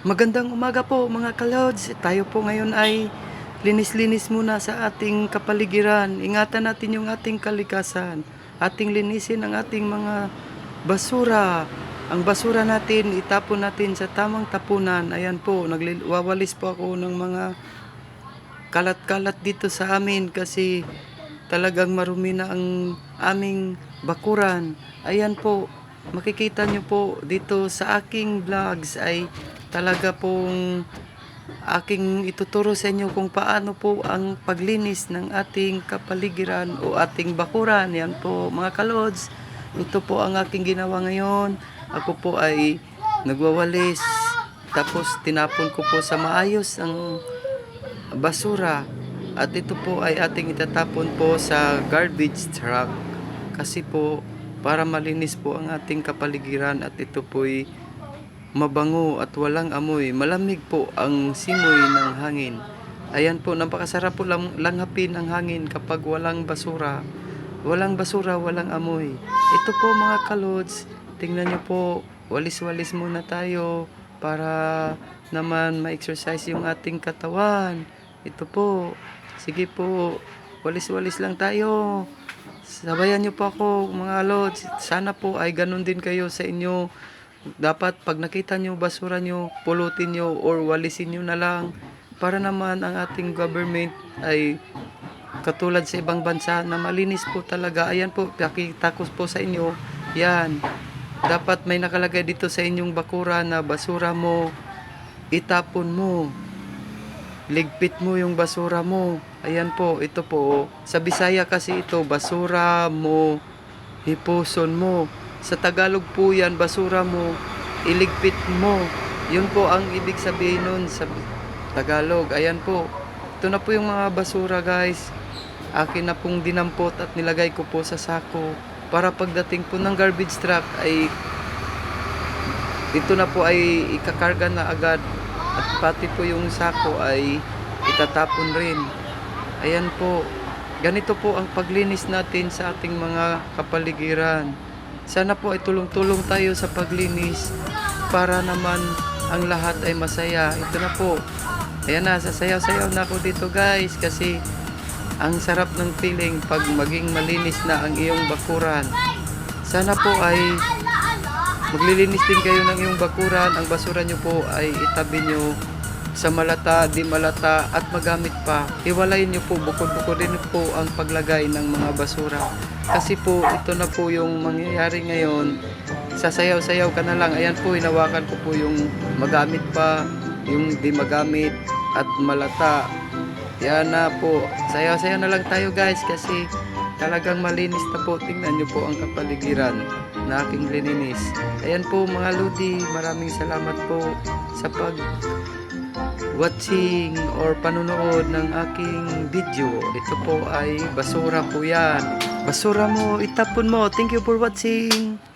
Magandang umaga po mga kalods. Tayo po ngayon ay linis-linis muna sa ating kapaligiran. Ingatan natin yung ating kalikasan. Ating linisin ang ating mga basura. Ang basura natin, itapon natin sa tamang tapunan. Ayan po, nagwawalis po ako ng mga kalat-kalat dito sa amin kasi talagang marumi na ang aming bakuran. Ayan po, makikita nyo po dito sa aking vlogs ay talaga pong aking ituturo sa inyo kung paano po ang paglinis ng ating kapaligiran o ating bakuran. Yan po mga kalods. Ito po ang aking ginawa ngayon. Ako po ay nagwawalis. Tapos tinapon ko po sa maayos ang basura. At ito po ay ating itatapon po sa garbage truck. Kasi po para malinis po ang ating kapaligiran at ito po'y mabango at walang amoy. Malamig po ang simoy ng hangin. Ayan po, napakasarap po lang, langhapin ang hangin kapag walang basura. Walang basura, walang amoy. Ito po mga kalods, tingnan nyo po, walis-walis muna tayo para naman ma-exercise yung ating katawan. Ito po, sige po, walis-walis lang tayo. Sabayan nyo po ako mga lods. Sana po ay ganun din kayo sa inyo. Dapat pag nakita nyo basura nyo, pulutin nyo or walisin nyo na lang. Para naman ang ating government ay katulad sa ibang bansa na malinis po talaga. Ayan po, pakita ko po sa inyo. Yan. Dapat may nakalagay dito sa inyong bakura na basura mo, itapon mo. Ligpit mo yung basura mo. Ayan po, ito po. Sa Bisaya kasi ito, basura mo, hipuson mo. Sa Tagalog po yan, basura mo, iligpit mo. Yun po ang ibig sabihin nun sa Tagalog. Ayan po. Ito na po yung mga basura guys. Akin na pong dinampot at nilagay ko po sa sako. Para pagdating po ng garbage truck ay ito na po ay ikakarga na agad pati po yung sako ay itatapon rin. Ayan po. Ganito po ang paglinis natin sa ating mga kapaligiran. Sana po ay tulong-tulong tayo sa paglinis para naman ang lahat ay masaya. Ito na po. Ayan na, sasayaw-sayaw na ako dito guys kasi ang sarap ng feeling pag maging malinis na ang iyong bakuran. Sana po ay maglilinis din kayo ng iyong bakuran. Ang basura nyo po ay itabi nyo sa malata, di malata at magamit pa. Iwalayin nyo po, bukod-bukod din po ang paglagay ng mga basura. Kasi po, ito na po yung mangyayari ngayon. Sasayaw-sayaw ka na lang. Ayan po, hinawakan ko po yung magamit pa, yung di magamit at malata. Yan na po. Sayaw-sayaw na lang tayo guys kasi talagang malinis na po. Tingnan nyo po ang kapaligiran na aking lininis. Ayan po mga Ludi, maraming salamat po sa pag watching or panunood ng aking video. Ito po ay basura po yan. Basura mo, itapon mo. Thank you for watching.